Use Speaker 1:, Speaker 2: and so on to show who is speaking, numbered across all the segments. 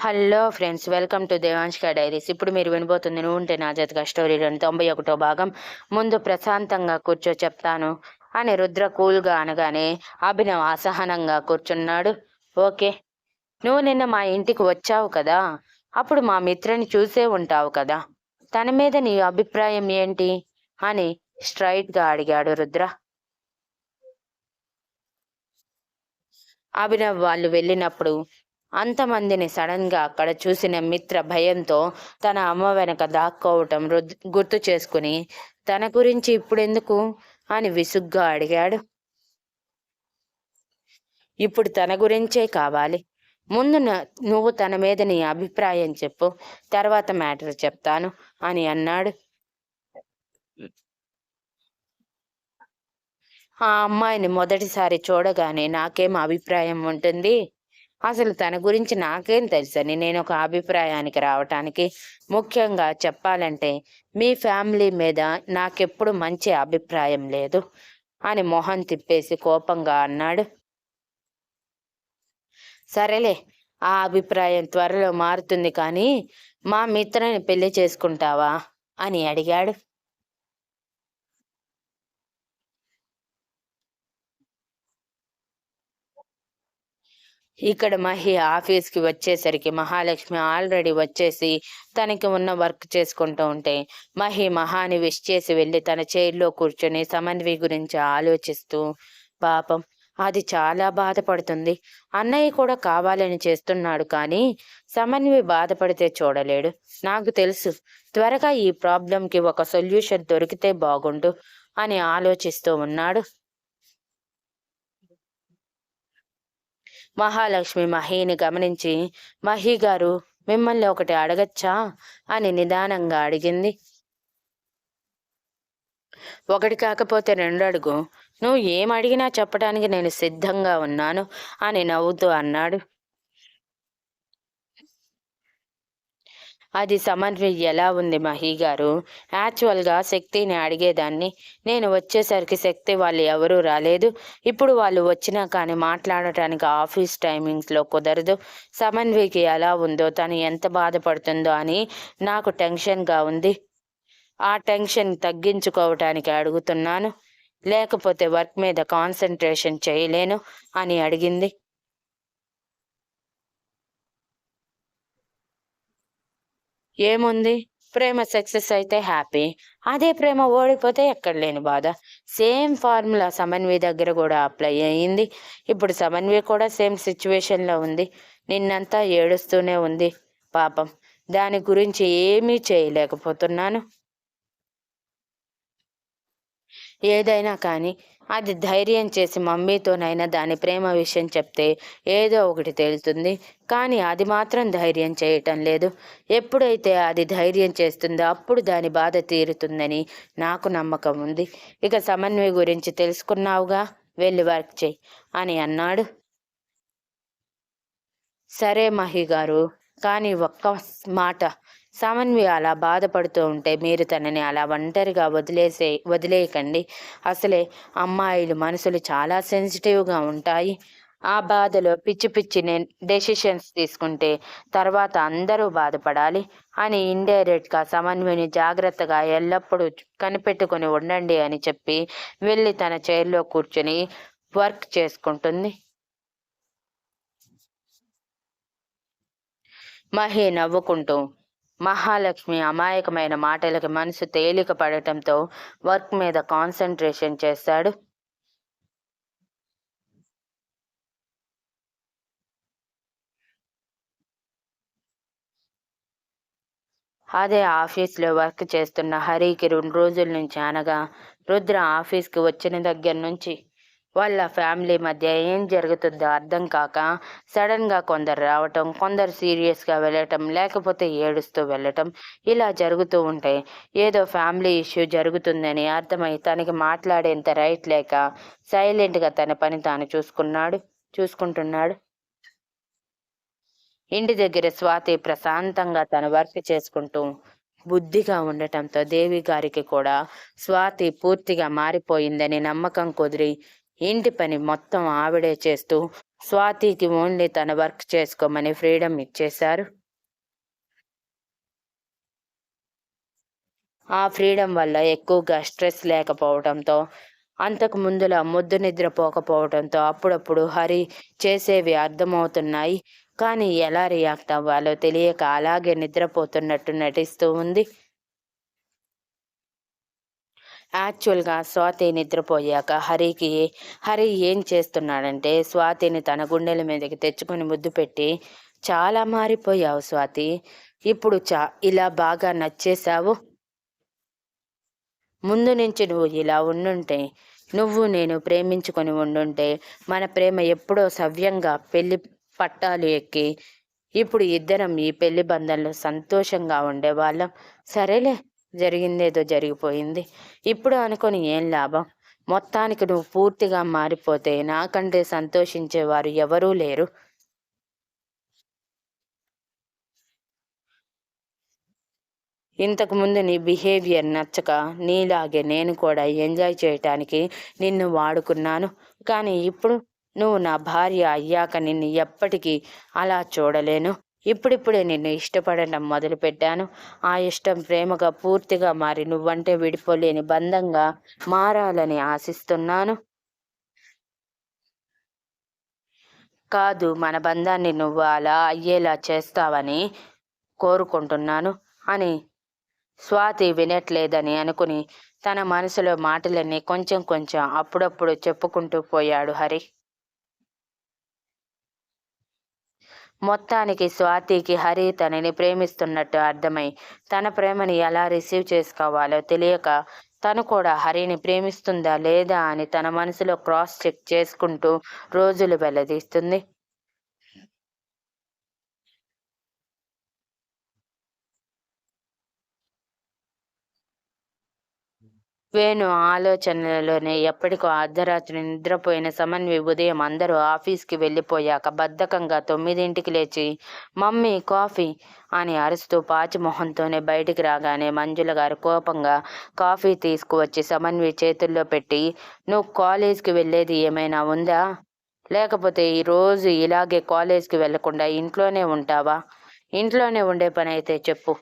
Speaker 1: Hello friends welcome to Devanshika diaries. ఇప్పుడు మీరు వినబోతుంది నువ్వు ఉంటే నా జతగా స్టోరీలోని తొంభై ఒకటో భాగం. ముందు ప్రశాంతంగా కూర్చో చెప్తాను అని రుద్ర కూల్గా అనగానే అభినవ్ అసహనంగా కూర్చున్నాడు. ఓకే నువ్వు నిన్న మా ఇంటికి వచ్చావు కదా? అప్పుడు మా మిత్రుని చూసే ఉంటావు కదా? తన మీద నీ అభిప్రాయం ఏంటి? అని స్ట్రైట్గా అడిగాడు రుద్ర. అభినవ్ వాళ్ళు వెళ్ళినప్పుడు అంతమందిని సడన్గా అక్కడ చూసిన మిత్ర భయంతో తన అమ్మ వెనక దాక్కోవటం రుద్ గుర్తు చేసుకుని తన గురించి ఇప్పుడెందుకు? అని విసుగ్గా అడిగాడు. ఇప్పుడు తన గురించే కావాలి. ముందు నువ్వు తన మీద నీ అభిప్రాయం చెప్పు. తర్వాత మ్యాటర్ చెప్తాను అని అన్నాడు. ఆ అమ్మాయిని మొదటిసారి చూడగానే నాకేం అభిప్రాయం ఉంటుంది? అసలు తన గురించి నాకేం తెలుసని నేను ఒక అభిప్రాయానికి రావటానికి. ముఖ్యంగా చెప్పాలంటే మీ ఫ్యామిలీ మీద నాకెప్పుడు మంచి అభిప్రాయం లేదు అని మొహం తిప్పేసి కోపంగా అన్నాడు. సరేలే ఆ అభిప్రాయం త్వరలో మారుతుంది కానీ మా మిత్రని పెళ్ళి చేసుకుంటావా? అని అడిగాడు. ఇక్కడ మహి ఆఫీస్కి వచ్చేసరికి మహాలక్ష్మి ఆల్రెడీ వచ్చేసి తనకి ఉన్న వర్క్ చేసుకుంటూ ఉంటే మహి మహాని విష్ చేసి వెళ్ళి తన చైర్లో కూర్చొని సమన్వి గురించి ఆలోచిస్తూ పాపం అది చాలా బాధపడుతుంది. అన్నయ్య కూడా కావాలని చేస్తున్నాడు కానీ సమన్వి బాధపడితే చూడలేడు. నాకు తెలుసు త్వరగా ఈ ప్రాబ్లంకి ఒక సొల్యూషన్ దొరికితే బాగుండు అని ఆలోచిస్తూ ఉన్నాడు. మహాలక్ష్మి మహిని గమనించి మహి గారు మిమ్మల్ని ఒకటి అడగచ్చా? అని నిదానంగా అడిగింది. ఒకటి కాకపోతే రెండు అడుగు. నువ్వు ఏం అడిగినా చెప్పడానికి నేను సిద్ధంగా ఉన్నాను అని నవ్వుతూ అన్నాడు. అది సమన్వి ఎలా ఉంది మహి గారు? యాక్చువల్గా శక్తిని అడిగేదాన్ని. నేను వచ్చేసరికి శక్తి వాళ్ళు ఎవరూ రాలేదు. ఇప్పుడు వాళ్ళు వచ్చినా కానీ మాట్లాడటానికి ఆఫీస్ టైమింగ్స్లో కుదరదు. సమన్వికి ఎలా ఉందో తను ఎంత బాధపడుతుందో అని నాకు టెన్షన్గా ఉంది. ఆ టెన్షన్ తగ్గించుకోవటానికి అడుగుతున్నాను. లేకపోతే వర్క్ మీద కాన్సన్ట్రేషన్ చేయలేను అని అడిగింది. ఏముంది? ప్రేమ సక్సెస్ అయితే హ్యాపీ అదే ప్రేమ ఓడిపోతే ఎక్కడ లేని బాధ. సేమ్ ఫార్ములా సమన్వి దగ్గర కూడా అప్లై అయ్యింది ఇప్పుడు సమన్వి కూడా సేమ్ సిచ్యువేషన్లో ఉంది. నిన్నంతా ఏడుస్తూనే ఉంది. పాపం. దాని గురించి ఏమీ చేయలేకపోతున్నాను. ఏదైనా కానీ అది ధైర్యం చేసి మమ్మీతోనైనా దాని ప్రేమ విషయం చెప్తే ఏదో ఒకటి తేలుతుంది. కానీ అది మాత్రం ధైర్యం చేయటం లేదు. ఎప్పుడైతే అది ధైర్యం చేస్తుందో అప్పుడు దాని బాధ తీరుతుందని నాకు నమ్మకం ఉంది. ఇక సమన్వయ గురించి తెలుసుకున్నావుగా? వెళ్ళి వర్క్ చేయి అని అన్నాడు. సరే మహి గారు కానీ ఒక్క మాట సమన్వి అలా బాధపడుతూ ఉంటే మీరు తనని అలా ఒంటరిగా వదిలేసే వదిలేయకండి. అసలే అమ్మాయిలు మనసులు చాలా సెన్సిటివ్గా ఉంటాయి. ఆ బాధలో పిచ్చి పిచ్చి డెసిషన్స్ తీసుకుంటే తర్వాత అందరూ బాధపడాలి అని ఇండైరెక్ట్గా సమన్విని జాగ్రత్తగా ఎల్లప్పుడూ కనిపెట్టుకుని ఉండండి అని చెప్పి వెళ్ళి తన చైర్లో కూర్చొని వర్క్ చేసుకుంటుంది. మహి నవ్వుకుంటూ మహాలక్ష్మి అమాయకమైన మాటలకి మనసు తేలిక పడటంతో వర్క్ మీద కాన్సన్ట్రేషన్ చేస్తాడు. అదే ఆఫీస్లో వర్క్ చేస్తున్న హరికి రెండు రోజుల నుంచి అనగా రుద్ర ఆఫీస్కి వచ్చిన దగ్గర నుంచి వాళ్ళ ఫ్యామిలీ మధ్య ఏం జరుగుతుందో అర్థం కాక సడన్గా కొందరు రావటం కొందరు సీరియస్గా వెళ్ళటం లేకపోతే ఏడుస్తూ వెళ్ళటం ఇలా జరుగుతూ ఉంటాయి ఏదో ఫ్యామిలీ ఇష్యూ జరుగుతుందని అర్థమై తనకి మాట్లాడేంత రైట్ లేక సైలెంట్గా తన పని తాను చూసుకున్నాడు చూసుకుంటున్నాడు. ఇంటి దగ్గర స్వాతి ప్రశాంతంగా తన వర్క్ చేసుకుంటూ బుద్ధిగా ఉండటంతో దేవి గారికి కూడా స్వాతి పూర్తిగా మారిపోయిందని నమ్మకం కుదిరి ఇంటి పని మొత్తం ఆవిడే చేస్తూ స్వాతికి ఓన్లీ తన వర్క్ చేసుకోమని ఫ్రీడమ్ ఇచ్చేశారు. ఆ ఫ్రీడమ్ వల్ల ఎక్కువగా స్ట్రెస్ లేకపోవడంతో అంతకు ముందులా ముద్దు నిద్రపోకపోవడంతో అప్పుడప్పుడు హరి చేసేవి అర్థమవుతున్నాయి. కానీ ఎలా రియాక్ట్ అవ్వాలో తెలియక అలాగే నిద్రపోతున్నట్టు నటిస్తూ ఉంది. యాక్చువల్గా స్వాతి నిద్రపోయాక హరికి హరి ఏం చేస్తున్నాడంటే స్వాతిని తన గుండెల మీదకి తెచ్చుకొని ముద్దు పెట్టి చాలా మారిపోయావు స్వాతి. ఇప్పుడు చా ఇలా బాగా నచ్చేశావు. ముందు నుంచి నువ్వు ఇలా ఉండుంటే నువ్వు నేను ప్రేమించుకొని ఉండుంటే మన ప్రేమ ఎప్పుడో సవ్యంగా పెళ్ళి పట్టాలు ఎక్కి ఇప్పుడు ఇద్దరం ఈ పెళ్ళి బంధంలో సంతోషంగా ఉండేవాళ్ళం సరేలే. జరిగిందేదో జరిగిపోయింది. ఇప్పుడు అనుకొని ఏం లాభం? మొత్తానికి నువ్వు పూర్తిగా మారిపోతే నాకంటే సంతోషించేవారు ఎవరూ లేరు. ఇంతకుముందు నీ బిహేవియర్ నచ్చక నీలాగే నేను కూడా ఎంజాయ్ చేయటానికి నిన్ను వాడుకున్నాను. కానీ ఇప్పుడు నువ్వు నా భార్య అయ్యాక నిన్ను ఎప్పటికీ అలా చూడలేను. ఇప్పుడిప్పుడే నిన్ను ఇష్టపడటం మొదలుపెట్టాను. ఆ ఇష్టం ప్రేమగా పూర్తిగా మారి నువ్వంటే విడిపోలేని బంధంగా మారాలని ఆశిస్తున్నాను. కాదు మన బంధాన్ని నువ్వు అలా అయ్యేలా చేస్తావని కోరుకుంటున్నాను అని స్వాతి వినట్లేదని అనుకుని తన మనసులో మాటలన్నీ కొంచెం కొంచెం అప్పుడప్పుడు చెప్పుకుంటూ పోయాడు హరి. మొత్తానికి స్వాతికి హరి తనని ప్రేమిస్తున్నట్టు అర్థమై తన ప్రేమని ఎలా రిసీవ్ చేసుకోవాలో తెలియక తను కూడా హరిని ప్రేమిస్తుందా లేదా అని తన మనసులో క్రాస్ చెక్ చేసుకుంటూ రోజులు వెల్లదీస్తుంది. వేణు ఆలోచనలలోనే ఎప్పటికో అర్ధరాత్రి నిద్రపోయిన సమన్వి ఉదయం అందరూ ఆఫీస్కి వెళ్ళిపోయాక బద్ధకంగా తొమ్మిదింటికి లేచి మమ్మీ కాఫీ అని అరుస్తూ పాచిమొహంతోనే బయటికి రాగానే మంజుల గారు కోపంగా కాఫీ తీసుకువచ్చి సమన్వి చేతుల్లో పెట్టి నువ్వు కాలేజ్కి వెళ్ళేది ఏమైనా ఉందా? లేకపోతే ఈరోజు ఇలాగే కాలేజ్కి వెళ్ళకుండా ఇంట్లోనే ఉంటావా? ఇంట్లోనే ఉండే పని అయితే చెప్పు.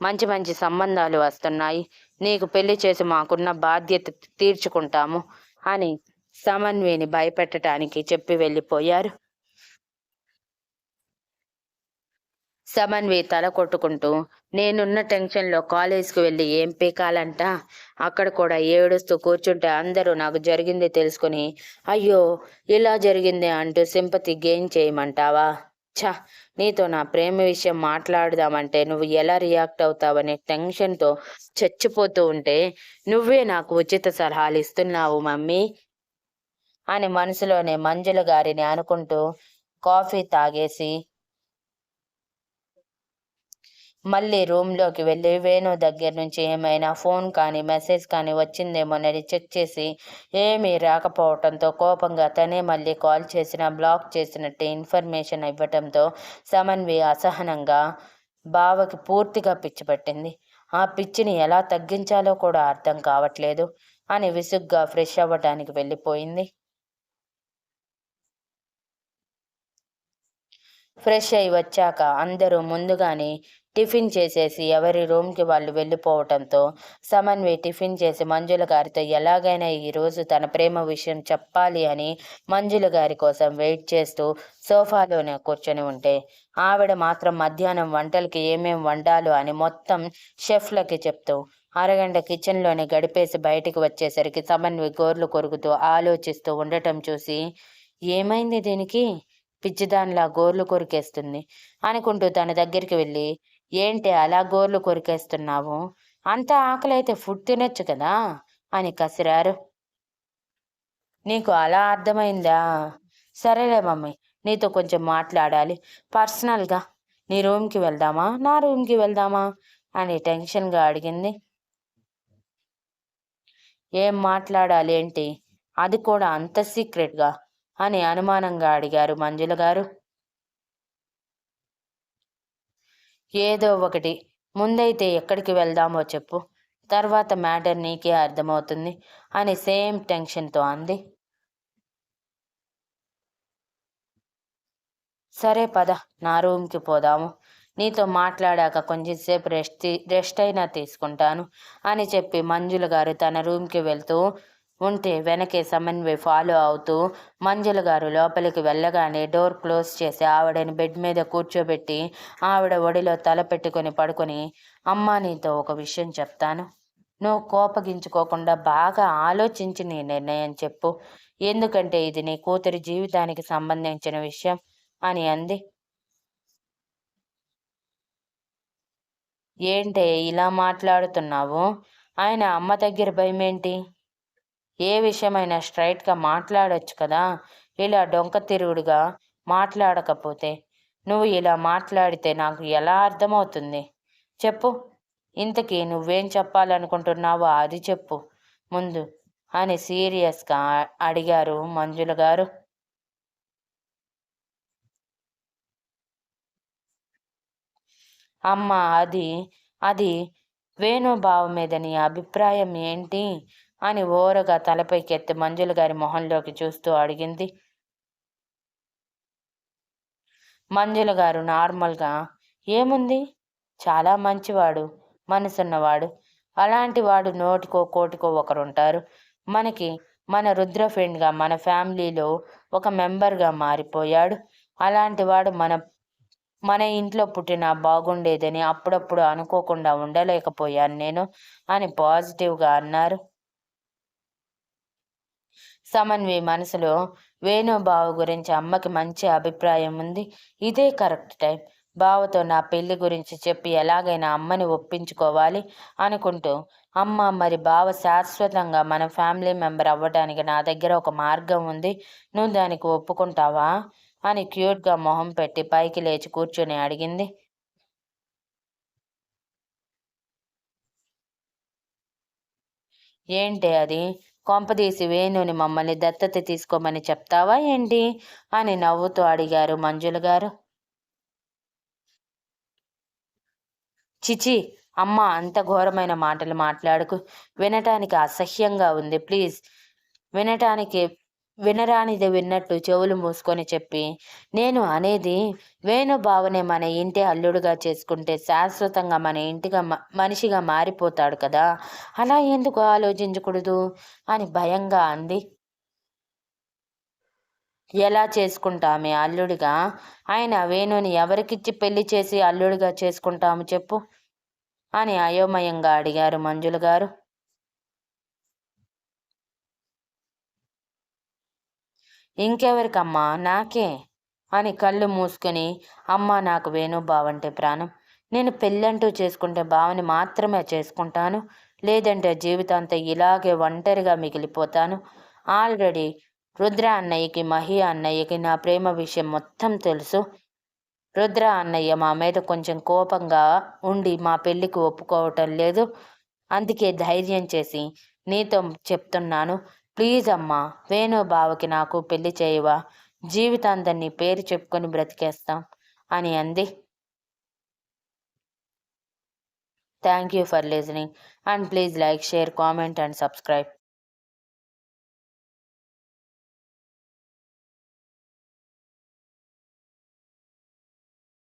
Speaker 1: మంచి మంచి సంబంధాలు వస్తున్నాయి. నీకు పెళ్ళి చేసి మాకున్న బాధ్యత తీర్చుకుంటాము అని సమన్విని భయపెట్టడానికి చెప్పి వెళ్ళిపోయారు. సమన్వి తల కొట్టుకుంటూ నేనున్న టెన్షన్లో కాలేజ్కి వెళ్ళి ఏం పీకాలంట? అక్కడ కూడా ఏడుస్తూ కూర్చుంటే అందరూ నాకు జరిగింది తెలుసుకుని అయ్యో ఇలా జరిగింది అంటూ సింపతి గెయిన్ చేయమంటావా? ఛా నీతో నా ప్రేమ విషయం మాట్లాడదామంటే నువ్వు ఎలా రియాక్ట్ అవుతావనే టెన్షన్తో చచ్చిపోతూ ఉంటే నువ్వే నాకు ఉచిత సలహాలు ఇస్తున్నావు మమ్మీ అని మనసులోనే మంజుల గారిని అనుకుంటూ కాఫీ తాగేసి మళ్ళీ రూమ్లోకి వెళ్ళి వేణు దగ్గర నుంచి ఏమైనా ఫోన్ కానీ మెసేజ్ కానీ వచ్చిందేమోనని చెక్ చేసి ఏమీ రాకపోవడంతో కోపంగా తనే మళ్ళీ కాల్ చేసిన బ్లాక్ చేసినట్టు ఇన్ఫర్మేషన్ ఇవ్వటంతో సమన్వి అసహనంగా బావకి పూర్తిగా పిచ్చి పట్టింది. ఆ పిచ్చిని ఎలా తగ్గించాలో కూడా అర్థం కావట్లేదు అని విసుగ్గా ఫ్రెష్ అవ్వడానికి వెళ్ళిపోయింది. ఫ్రెష్ అయి వచ్చాక అందరూ ముందుగానే టిఫిన్ చేసేసి ఎవరి రూమ్కి వాళ్ళు వెళ్ళిపోవటంతో సమన్వి టిఫిన్ చేసి మంజుల గారితో ఎలాగైనా ఈరోజు తన ప్రేమ విషయం చెప్పాలి అని మంజుల గారి కోసం వెయిట్ చేస్తూ సోఫాలోనే కూర్చొని ఉంటే ఆవిడ మాత్రం మధ్యాహ్నం వంటలకి ఏమేం వండాలో అని మొత్తం షెఫ్లకి చెప్తూ అరగంట కిచెన్లోనే గడిపేసి బయటికి వచ్చేసరికి సమన్వి గోర్లు కొరుకుతూ ఆలోచిస్తూ ఉండటం చూసి ఏమైంది దీనికి? పిచ్చిదానిలా గోర్లు కొరికేస్తుంది అనుకుంటూ తన దగ్గరికి వెళ్ళి ఏంటి అలా గోర్లు కొరికేస్తున్నావు? అంత ఆకలైతే ఫుడ్ తినొచ్చు కదా? అని కసిరారు. నీకు అలా అర్థమైందా? సరేలే మమ్మీ నీతో కొంచెం మాట్లాడాలి. పర్సనల్గా. నీ రూమ్కి వెళ్దామా? నా రూమ్కి వెళ్దామా? అని టెన్షన్గా అడిగింది. ఏం మాట్లాడాలి ఏంటి? అది కూడా అంత సీక్రెట్గా అని అనుమానంగా అడిగారు మంజుల గారు. ఏదో ఒకటి. ముందైతే ఎక్కడికి వెళ్దామో చెప్పు. తర్వాత మ్యాటర్ నీకే అర్థమవుతుంది అని సేమ్ టెన్షన్తో అంది. సరే పద నా రూమ్కి పోదాము. నీతో మాట్లాడాక కొంచెంసేపు రెస్ట్ రెస్ట్ అయినా తీసుకుంటాను అని చెప్పి మంజుల గారు తన రూమ్కి వెళ్తూ ఉంటే వెనకే సమన్వయ్ ఫాలో అవుతూ మంజుల గారు లోపలికి వెళ్ళగానే డోర్ క్లోజ్ చేసి ఆవిడని బెడ్ మీద కూర్చోబెట్టి ఆవిడ ఒడిలో తల పెట్టుకొని పడుకొని అమ్మా నీతో ఒక విషయం చెప్తాను. నువ్వు కోపగించుకోకుండా బాగా ఆలోచించి నీ నిర్ణయం చెప్పు. ఎందుకంటే ఇది నీ కూతురి జీవితానికి సంబంధించిన విషయం అని అంది. ఏంటే ఇలా మాట్లాడుతున్నావు? ఆయన అమ్మ దగ్గర భయమేంటి? ఏ విషయమైనా స్ట్రైట్గా మాట్లాడొచ్చు కదా? ఇలా డొంక తిరుగుడుగా మాట్లాడకపోతే నువ్వు ఇలా మాట్లాడితే నాకు ఎలా అర్థమవుతుంది? చెప్పు. ఇంతకీ నువ్వేం చెప్పాలనుకుంటున్నావో అది చెప్పు. ముందు అని సీరియస్గా అడిగారు మంజుల గారు. అమ్మ అది అది వేణుబావ మీద నీ అభిప్రాయం ఏంటి? అని ఓరగా తలపైకెత్తి మంజుల గారి మొహంలోకి చూస్తూ అడిగింది. మంజుల గారు నార్మల్గా ఏముంది? చాలా మంచివాడు మనసున్నవాడు. అలాంటి వాడు నోటికో కోటికో ఒకరుంటారు. మనకి మన రుద్ర ఫ్రెండ్గా మన ఫ్యామిలీలో ఒక మెంబర్గా మారిపోయాడు. అలాంటి వాడు మన మన ఇంట్లో పుట్టిన బాగుండేదని అప్పుడప్పుడు అనుకోకుండా ఉండలేకపోయాను నేను అని పాజిటివ్గా అన్నారు. సమన్వి మనసులో వేణుబావు గురించి అమ్మకి మంచి అభిప్రాయం ఉంది. ఇదే కరెక్ట్ టైం. బావతో నా పెళ్ళి గురించి చెప్పి ఎలాగైనా అమ్మని ఒప్పించుకోవాలి అనుకుంటూ అమ్మ మరి బావ శాశ్వతంగా మన ఫ్యామిలీ మెంబర్ అవ్వడానికి నా దగ్గర ఒక మార్గం ఉంది. నువ్వు దానికి ఒప్పుకుంటావా? అని క్యూట్గా మొహం పెట్టి పైకి లేచి కూర్చొని అడిగింది. ఏంటి అది? కొంపదీసి వేణుని మమ్మల్ని దత్తత తీసుకోమని చెప్తావా ఏంటి? అని నవ్వుతూ అడిగారు మంజుల గారు. చిచి అమ్మ అంత ఘోరమైన మాటలు మాట్లాడుకు. వినటానికి అసహ్యంగా ఉంది ప్లీజ్. వినటానికి వినరానిది విన్నట్టు చెవులు మూసుకొని చెప్పి నేను అనేది వేణుబావనే మన ఇంటి అల్లుడుగా చేసుకుంటే శాశ్వతంగా మన ఇంటిగా మనిషిగా మారిపోతాడు కదా. అలా ఎందుకు ఆలోచించకూడదు? అని భయంగా అంది. ఎలా చేసుకుంటామే అల్లుడిగా? ఆయన వేణుని ఎవరికిచ్చి పెళ్ళి చేసి అల్లుడిగా చేసుకుంటాము చెప్పు అని అయోమయంగా అడిగారు మంజుల గారు. ఇంకెవరికమ్మా? నాకే? అని కళ్ళు మూసుకొని అమ్మ నాకు వేణు బావంటే ప్రాణం. నేను పెళ్ళంటూ చేసుకుంటే బావని మాత్రమే చేసుకుంటాను. లేదంటే జీవితాంతం ఇలాగే ఒంటరిగా మిగిలిపోతాను. ఆల్రెడీ రుద్ర అన్నయ్యకి మహి అన్నయ్యకి నా ప్రేమ విషయం మొత్తం తెలుసు. రుద్ర అన్నయ్య మా మీద కొంచెం కోపంగా ఉండి మా పెళ్ళికి ఒప్పుకోవటం లేదు. అందుకే ధైర్యం చేసి నీతో చెప్తున్నాను. ప్లీజ్ అమ్మా వేణు బావకి నాకు పెళ్ళి చేయవా. జీవితాంతాన్ని పేరు చెప్పుకొని బ్రతికేస్తాం. అని అంది. Thank you for listening. And please like share comment and subscribe.